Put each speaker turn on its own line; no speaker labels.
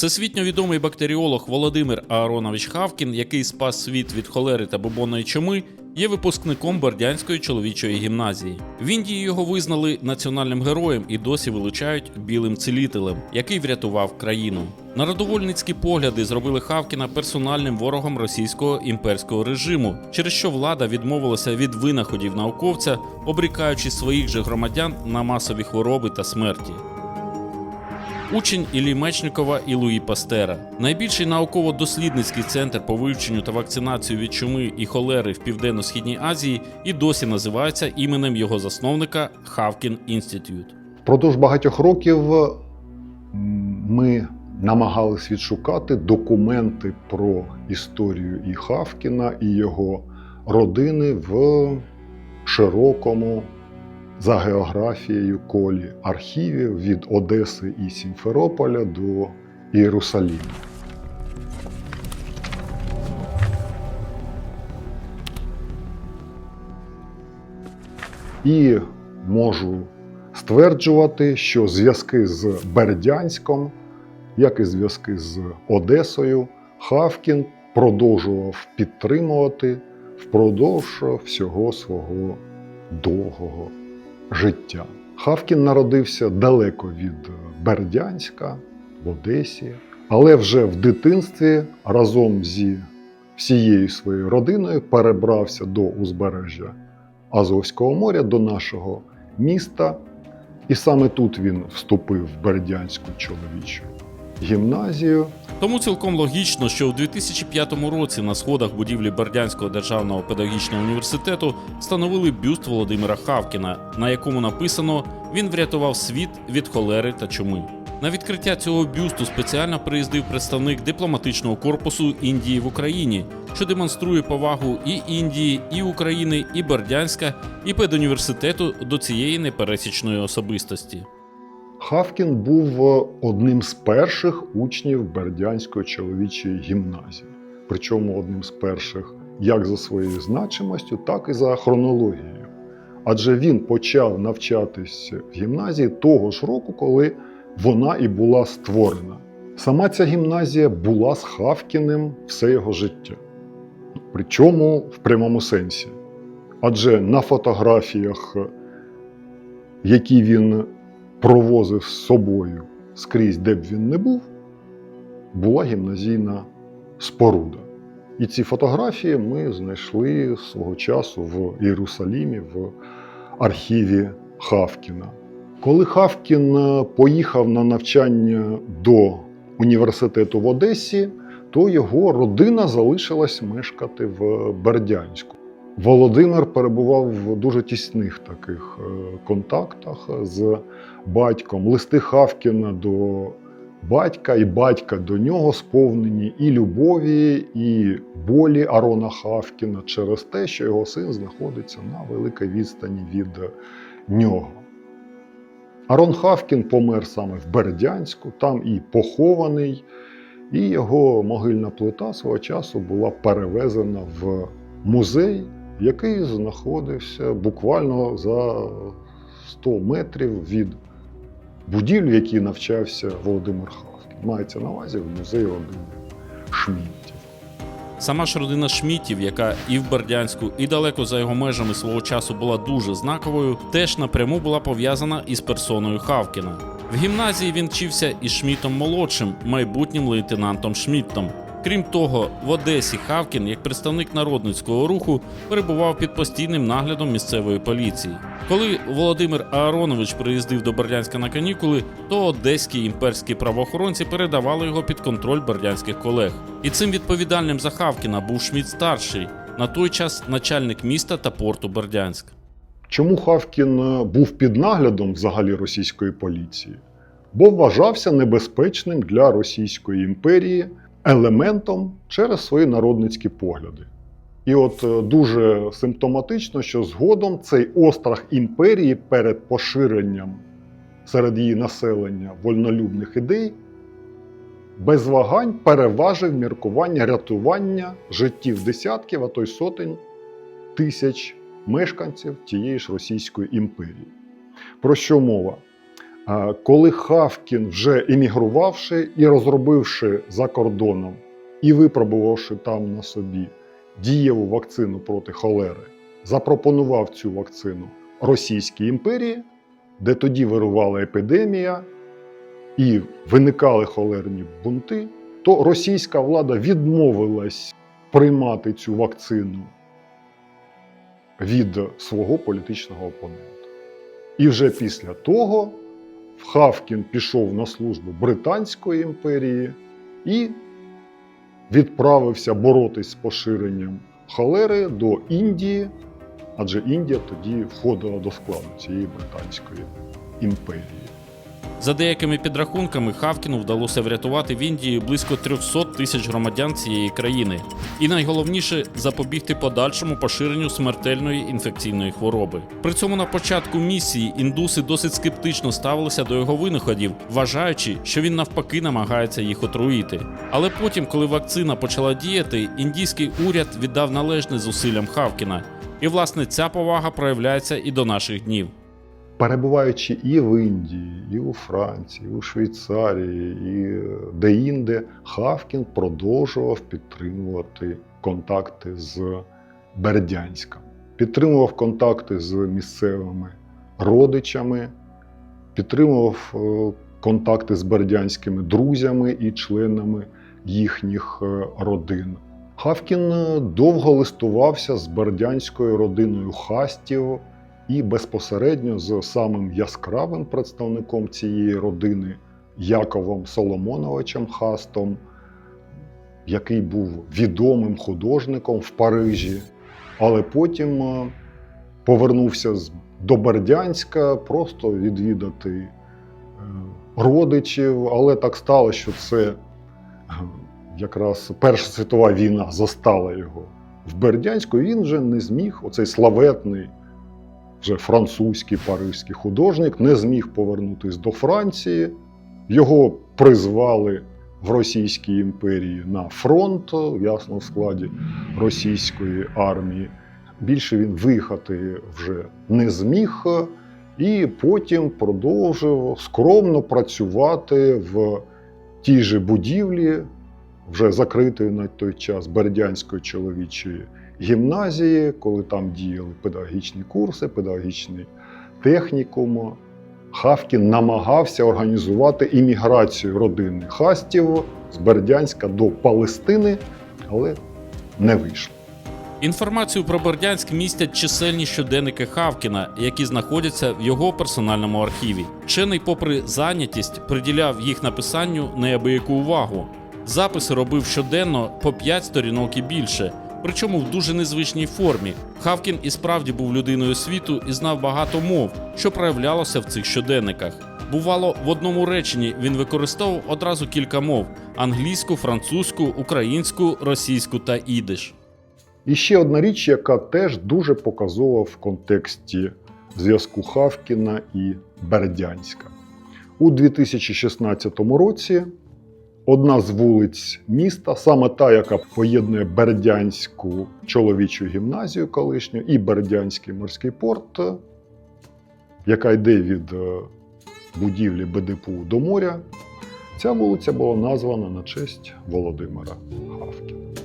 Всесвітньо відомий бактеріолог Володимир Ааронович Хавкін, який спас світ від холери та бубонної чуми, є випускником Бердянської чоловічої гімназії. В Індії його визнали національним героєм і досі вилучають білим цілителем, який врятував країну. Народовольницькі погляди зробили Хавкіна персональним ворогом російського імперського режиму, через що влада відмовилася від винаходів науковця, обрікаючи своїх же громадян на масові хвороби та смерті. Учень Іллі Мечникова і Луї Пастера. Найбільший науково-дослідницький центр по вивченню та вакцинацію від чуми і холери в Південно-Східній Азії і досі називається іменем його засновника Хавкін Інститют.
Впродовж багатьох років ми намагались відшукати документи про історію і Хавкіна, і його родини в широкому за географією колі архівів від Одеси і Сімферополя до Єрусаліму. І можу стверджувати, що зв'язки з Бердянськом, як і зв'язки з Одесою, Хавкін продовжував підтримувати впродовж всього свого довгого життя. Хавкін народився далеко від Бердянська в Одесі, але вже в дитинстві разом зі всією своєю родиною перебрався до узбережжя Азовського моря, до нашого міста. І саме тут він вступив в Бердянську чоловічу гімназію.
Тому цілком логічно, що у 2005 році на сходах будівлі Бердянського державного педагогічного університету встановили бюст Володимира Хавкіна, на якому написано Він врятував світ від холери та чуми. На відкриття цього бюсту спеціально приїздив представник дипломатичного корпусу Індії в Україні, що демонструє повагу і Індії, і України, і Бердянська, і педуніверситету до цієї непересічної особистості.
Хавкін був одним з перших учнів Бердянської чоловічої гімназії. Причому одним з перших як за своєю значимостю, так і за хронологією. Адже він почав навчатись в гімназії того ж року, коли вона і була створена. Сама ця гімназія була з Хавкіним все його життя. Причому в прямому сенсі. Адже на фотографіях, які він провозив з собою скрізь, де б він не був, була гімназійна споруда. І ці фотографії ми знайшли свого часу в Єрусалімі в архіві Хавкіна. Коли Хавкін поїхав на навчання до університету в Одесі, то його родина залишилась мешкати в Бердянську. Володимир перебував в дуже тісних таких е, контактах з батьком. Листи Хавкіна до батька і батька до нього сповнені і любові, і болі Арона Хавкіна через те, що його син знаходиться на великій відстані від нього. Арон Хавкін помер саме в Бердянську, там і похований, і його могильна плита свого часу була перевезена в музей, який знаходився буквально за 100 метрів від будівлі, в якій навчався Володимир Хавкін. Мається на увазі в музеї родини Шмідтів.
Сама ж родина Шмітів, яка і в Бердянську, і далеко за його межами свого часу була дуже знаковою, теж напряму була пов'язана із персоною Хавкіна. В гімназії він вчився із Шмітом молодшим, майбутнім лейтенантом Шміттом. Крім того, в Одесі Хавкін, як представник народницького руху, перебував під постійним наглядом місцевої поліції. Коли Володимир Ааронович приїздив до Бердянська на канікули, то одеські імперські правоохоронці передавали його під контроль бердянських колег. І цим відповідальним за Хавкіна був Шміт старший, на той час начальник міста та порту Бердянськ.
Чому Хавкін е, був під наглядом взагалі російської поліції? Бо вважався небезпечним для Російської імперії елементом через свої народницькі погляди. І от е, дуже симптоматично, що згодом цей острах імперії перед поширенням серед її населення вольнолюбних ідей без вагань переважив міркування рятування життів десятків, а то й сотень тисяч мешканців тієї ж Російської імперії. Про що мова? Коли Хавкін, вже емігрувавши і розробивши за кордоном і випробувавши там на собі дієву вакцину проти холери, запропонував цю вакцину Російській імперії, де тоді вирувала епідемія і виникали холерні бунти, то російська влада відмовилась приймати цю вакцину від свого політичного опонента. І вже після того Хавкін пішов на службу Британської імперії і відправився боротись з поширенням холери до Індії, адже Індія тоді входила до складу цієї Британської імперії.
За деякими підрахунками, Хавкіну вдалося врятувати в Індії близько 300 тисяч громадян цієї країни, і найголовніше запобігти подальшому поширенню смертельної інфекційної хвороби. При цьому на початку місії індуси досить скептично ставилися до його винаходів, вважаючи, що він навпаки намагається їх отруїти. Але потім, коли вакцина почала діяти, індійський уряд віддав належне зусиллям Хавкіна. І власне ця повага проявляється і до наших днів.
Перебуваючи і в Індії, і у Франції, і у Швейцарії, і де-інде, Хавкін продовжував підтримувати контакти з Бердянськом. Підтримував контакти з місцевими родичами, підтримував е, контакти з бердянськими друзями і членами їхніх е, родин. Хавкін е, довго листувався з бердянською родиною хастів і безпосередньо з самим яскравим представником цієї родини Яковом Соломоновичем Хастом, який був відомим художником в Парижі, але потім е, повернувся до Бердянська просто відвідати е, родичів, але так стало, що це е, якраз Перша світова війна застала його в Бердянську, він вже не зміг, оцей славетний вже французький паризький художник, не зміг повернутися до Франції. Його призвали в Російській імперії на фронт, ясно, в складі російської армії. Більше він виїхати вже не зміг, і потім продовжив скромно працювати в тій же будівлі, вже закритої на той час Бердянської чоловічої гімназії, коли там діяли педагогічні курси, педагогічний технікум. Хавкін намагався організувати імміграцію родини Хастів з Бердянська до Палестини, але не вийшло.
Інформацію про Бердянськ містять чисельні щоденники Хавкіна, які знаходяться в його персональному архіві. Вчений, попри зайнятість, приділяв їх написанню неабияку увагу. Записи робив щоденно по 5 сторінок і більше, причому в дуже незвичній формі. Хавкін і справді був людиною світу і знав багато мов, що проявлялося в цих щоденниках. Бувало, в одному реченні він використовував одразу кілька мов: англійську, французьку, українську, російську та ідиш.
І ще одна річ, яка теж дуже показова в контексті зв'язку Хавкіна і Бердянська. У 2016 році одна з вулиць міста, саме та, яка поєднує Бердянську чоловічу гімназію колишню і Бердянський морський порт, яка йде від е, будівлі БДПУ до моря, ця вулиця була названа на честь Володимира Хавкіна.